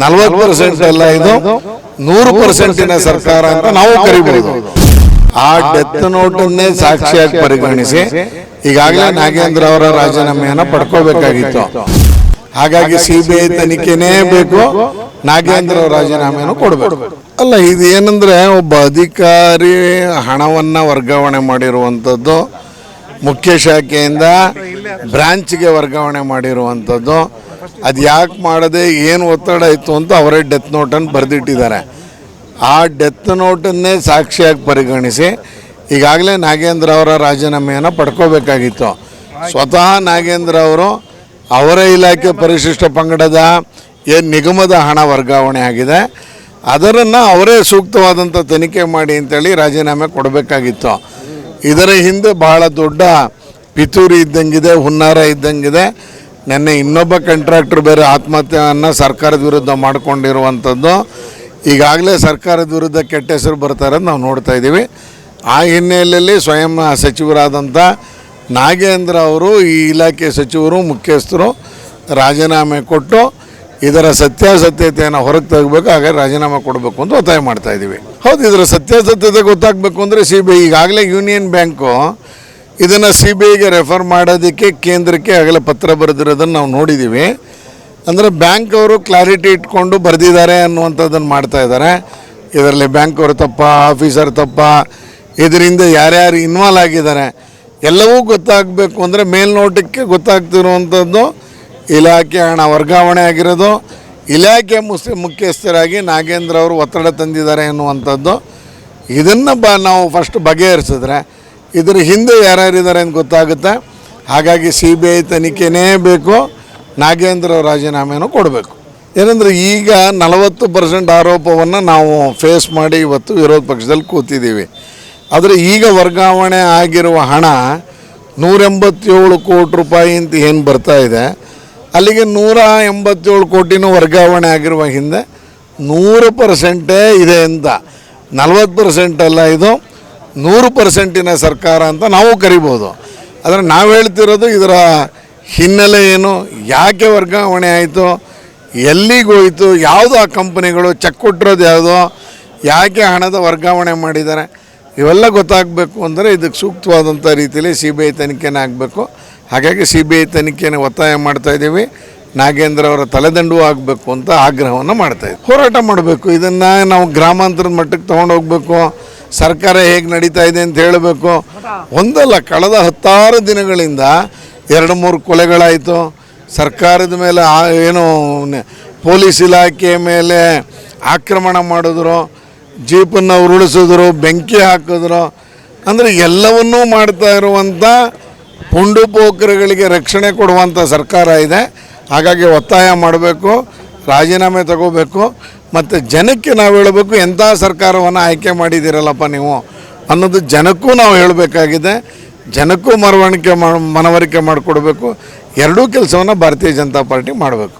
ನಲವತ್ತು ಪರ್ಸೆಂಟ್ ಅಲ್ಲ ಇದು? ನೂರು ಪರ್ಸೆಂಟಿನ ಸರ್ಕಾರ ಅಂತ ನಾವು ಕರಿಬಹುದು ಆ ಡೆತ್ ನೋಟನ್ನೇ ಸಾಕ್ಷಿಯಾಗಿ ಪರಿಗಣಿಸಿ, ಈಗಾಗಲೇ ನಾಗೇಂದ್ರ ಅವರ ರಾಜೀನಾಮೆಯನ್ನು ಪಡ್ಕೋಬೇಕಾಗಿತ್ತು. ಹಾಗಾಗಿ ಸಿಬಿಐ ತನಿಖೆನೇ ಬೇಕು, ನಾಗೇಂದ್ರ ಅವರ ರಾಜೀನಾಮೆಯನ್ನು ಕೊಡಬೇಕು. ಅಲ್ಲ, ಇದು ಏನಂದ್ರೆ ಒಬ್ಬ ಅಧಿಕಾರಿ ಹಣವನ್ನ ವರ್ಗಾವಣೆ ಮಾಡಿರುವಂಥದ್ದು ಮುಖ್ಯ ಶಾಖೆಯಿಂದ ಬ್ರಾಂಚ್ಗೆ ವರ್ಗಾವಣೆ ಮಾಡಿರುವಂಥದ್ದು ಅದು ಯಾಕೆ ಮಾಡದೆ ಏನು ಒತ್ತಡ ಇತ್ತು ಅಂತ ಅವರೇ ಡೆತ್ ನೋಟನ್ನು ಬರೆದಿಟ್ಟಿದ್ದಾರೆ. ಆ ಡೆತ್ ನೋಟನ್ನೇ ಸಾಕ್ಷಿಯಾಗಿ ಪರಿಗಣಿಸಿ ಈಗಾಗಲೇ ನಾಗೇಂದ್ರ ಅವರ ರಾಜೀನಾಮೆಯನ್ನು ಪಡ್ಕೋಬೇಕಾಗಿತ್ತು. ಸ್ವತಃ ನಾಗೇಂದ್ರ ಅವರು ಅವರ ಇಲಾಖೆ ಪರಿಶಿಷ್ಟ ಪಂಗಡದ ಏನು ನಿಗಮದ ಹಣ ವರ್ಗಾವಣೆ ಆಗಿದೆ. ಅದರನ್ನು ಅವರೇ ಸೂಕ್ತವಾದಂಥ ತನಿಖೆ ಮಾಡಿ ಅಂತೇಳಿ ರಾಜೀನಾಮೆ ಕೊಡಬೇಕಾಗಿತ್ತು. ಇದರ ಹಿಂದೆ ಬಹಳ ದೊಡ್ಡ ಪಿತೂರಿ ಇದ್ದಂಗಿದೆ, ಹುನ್ನಾರ ಇದ್ದಂಗಿದೆ. ನಿನ್ನೆ ಇನ್ನೊಬ್ಬ ಕಾಂಟ್ರಾಕ್ಟರ್ ಬೇರೆ ಆತ್ಮಹತ್ಯೆಯನ್ನು ಸರ್ಕಾರದ ವಿರುದ್ಧ ಮಾಡಿಕೊಂಡಿರುವಂಥದ್ದು. ಈಗಾಗಲೇ ಸರ್ಕಾರದ ವಿರುದ್ಧ ಕೆಟ್ಟ ಹೆಸರು ಬರ್ತಾ ಇರೋದು ನಾವು ನೋಡ್ತಾ ಇದ್ದೀವಿ. ಆ ಹಿನ್ನೆಲೆಯಲ್ಲಿ ಸ್ವಯಂ ಸಚಿವರಾದಂಥ ನಾಗೇಂದ್ರ ಅವರು ಈ ಇಲಾಖೆ ಸಚಿವರು, ಮುಖ್ಯಸ್ಥರು ರಾಜೀನಾಮೆ ಕೊಟ್ಟು ಇದರ ಸತ್ಯಾಸತ್ಯತೆಯನ್ನು ಹೊರಗೆ ತೆಗಬೇಕು ಹಾಗೆ ರಾಜೀನಾಮೆ ಕೊಡಬೇಕು ಅಂತ ಒತ್ತಾಯ ಮಾಡ್ತಾ ಇದ್ದೀವಿ. ಹೌದು, ಇದರ ಸತ್ಯಾಸತ್ಯತೆ ಗೊತ್ತಾಗಬೇಕು ಅಂದರೆ ಸಿ ಬಿ ಈಗಾಗಲೇ ಯೂನಿಯನ್ ಬ್ಯಾಂಕು ಇದನ್ನು ಸಿ ಬಿ ಐಗೆ ರೆಫರ್ ಮಾಡೋದಕ್ಕೆ ಕೇಂದ್ರಕ್ಕೆ ಆಗಲೇ ಪತ್ರ ಬರೆದಿರೋದನ್ನು ನಾವು ನೋಡಿದ್ದೀವಿ ಅಂದರೆ ಬ್ಯಾಂಕ್ ಅವರು ಕ್ಲಾರಿಟಿ ಇಟ್ಕೊಂಡು ಬರೆದಿದ್ದಾರೆ ಅನ್ನುವಂಥದ್ದನ್ನು ಮಾಡ್ತಾ ಇದ್ದಾರೆ. ಇದರಲ್ಲಿ ಬ್ಯಾಂಕ್ ಅವರು ತಪ್ಪ ಆಫೀಸರ್ ತಪ್ಪ, ಇದರಿಂದ ಯಾರ್ಯಾರು ಇನ್ವಾಲ್ವ್ ಆಗಿದ್ದಾರೆ, ಎಲ್ಲವೂ ಗೊತ್ತಾಗಬೇಕು ಅಂದರೆ ಮೇಲ್ನೋಟಕ್ಕೆ ಗೊತ್ತಾಗ್ತಿರುವಂಥದ್ದು ಇಲಾಖೆ ಹಣ ವರ್ಗಾವಣೆ ಆಗಿರೋದು. ಇಲಾಖೆ ಮುಸ್, ಮುಖ್ಯಸ್ಥರಾಗಿ ನಾಗೇಂದ್ರ ಅವರು ಒತ್ತಡ ತಂದಿದ್ದಾರೆ ಅನ್ನುವಂಥದ್ದು. ಇದನ್ನು ಬ, ನಾವು ಫಸ್ಟ್ ಬಗೆಹರಿಸಿದ್ರೆ ಇದರ ಹಿಂದೆ ಯಾರ್ಯಾರಿದ್ದಾರೆ ಅಂತ ಗೊತ್ತಾಗುತ್ತೆ. ಹಾಗಾಗಿ ಸಿ ಬಿ ಐ ತನಿಖೆನೇ ಬೇಕು, ನಾಗೇಂದ್ರ ರಾಜೀನಾಮೆನೂ ಕೊಡಬೇಕು. ಏನಂದರೆ ಈಗ ನಲವತ್ತು ಪರ್ಸೆಂಟ್ ಆರೋಪವನ್ನು ನಾವು ಫೇಸ್ ಮಾಡಿ ಇವತ್ತು ವಿರೋಧ ಪಕ್ಷದಲ್ಲಿ ಕೂತಿದ್ದೀವಿ. ಆದರೆ ಈಗ ವರ್ಗಾವಣೆ ಆಗಿರುವ ಹಣ ನೂರೆಂಬತ್ತೇಳು ಕೋಟಿ ರೂಪಾಯಿ ಅಂತ ಏನು ಬರ್ತಾ ಇದೆ. ಅಲ್ಲಿಗೆ ನೂರ ಎಂಬತ್ತೇಳು ಕೋಟಿನೂ ವರ್ಗಾವಣೆ ಆಗಿರುವ ಹಿಂದೆ ನೂರು ಪರ್ಸೆಂಟೇ ಇದೆ ಅಂತ. ನಲ್ವತ್ತು ಪರ್ಸೆಂಟ್ ಅಲ್ಲ ಇದು. ನೂರು ಪರ್ಸೆಂಟಿನ ಸರ್ಕಾರ ಅಂತ ನಾವು ಕರಿಬೋದು. ಆದರೆ ನಾವು ಹೇಳ್ತಿರೋದು ಇದರ ಹಿನ್ನೆಲೆ ಏನು, ಯಾಕೆ ವರ್ಗಾವಣೆ ಆಯಿತು ಎಲ್ಲಿಗೋಯ್ತು ಯಾವುದು ಆ ಕಂಪನಿಗಳು ಚೆಕ್ ಕೊಟ್ಟಿರೋದು ಯಾವುದೋ, ಯಾಕೆ ಹಣದ ವರ್ಗಾವಣೆ ಮಾಡಿದ್ದಾರೆ, ಇವೆಲ್ಲ ಗೊತ್ತಾಗಬೇಕು ಅಂದರೆ ಇದಕ್ಕೆ ಸೂಕ್ತವಾದಂಥ ರೀತಿಯಲ್ಲಿ ಸಿ ಬಿ ಐ ತನಿಖೆನೇ ಆಗಬೇಕು. ಹಾಗಾಗಿ ಸಿ ಬಿ ಐ ತನಿಖೆನ ಒತ್ತಾಯ ಮಾಡ್ತಾ ಇದ್ದೀವಿ. ನಾಗೇಂದ್ರ ಅವರ ತಲೆದಂಡು ಆಗಬೇಕು ಅಂತ ಆಗ್ರಹವನ್ನು ಮಾಡ್ತಾ ಇದ್ದೀವಿ ಹೋರಾಟ ಮಾಡಬೇಕು. ಇದನ್ನು ನಾವು ಗ್ರಾಮಾಂತರದ ಮಟ್ಟಕ್ಕೆ ತೊಗೊಂಡೋಗ್ಬೇಕು ಸರ್ಕಾರ ಹೇಗೆ ನಡೀತಾ ಇದೆ ಅಂತ ಹೇಳಬೇಕು. ಒಂದಲ್ಲ, ಕಳೆದ ಹತ್ತಾರು ದಿನಗಳಿಂದ ಎರಡು ಮೂರು ಕೊಲೆಗಳಾಯಿತು. ಸರ್ಕಾರದ ಮೇಲೆ ಏನು ಪೊಲೀಸ್ ಇಲಾಖೆ ಮೇಲೆ ಆಕ್ರಮಣ ಮಾಡಿದ್ರು, ಜೀಪನ್ನು ಉರುಳಿಸಿದ್ರು, ಬೆಂಕಿ ಹಾಕಿದ್ರು. ಅಂದರೆ ಎಲ್ಲವನ್ನೂ ಮಾಡ್ತಾ ಇರುವಂಥ ಪುಂಡು ಪೋಖರಿಗಳಿಗೆ ರಕ್ಷಣೆ ಕೊಡುವಂಥ ಸರ್ಕಾರ ಇದೆ. ಹಾಗಾಗಿ ಒತ್ತಾಯ ಮಾಡಬೇಕು, ರಾಜೀನಾಮೆ ತಗೋಬೇಕು. ಮತ್ತು ಜನಕ್ಕೆ ನಾವು ಹೇಳಬೇಕು, ಎಂಥ ಸರ್ಕಾರವನ್ನು ಆಯ್ಕೆ ಮಾಡಿದ್ದೀರಲ್ಲಪ್ಪ ನೀವು? ಅನ್ನೋದು ಜನಕ್ಕೂ ನಾವು ಹೇಳಬೇಕಾಗಿದೆ. ಜನಕ್ಕೂ ಮರವಣಿಕೆ ಮನವರಿಕೆ ಮಾಡಿಕೊಡ್ಬೇಕು. ಎರಡೂ ಕೆಲಸವನ್ನು ಭಾರತೀಯ ಜನತಾ ಪಾರ್ಟಿ ಮಾಡಬೇಕು.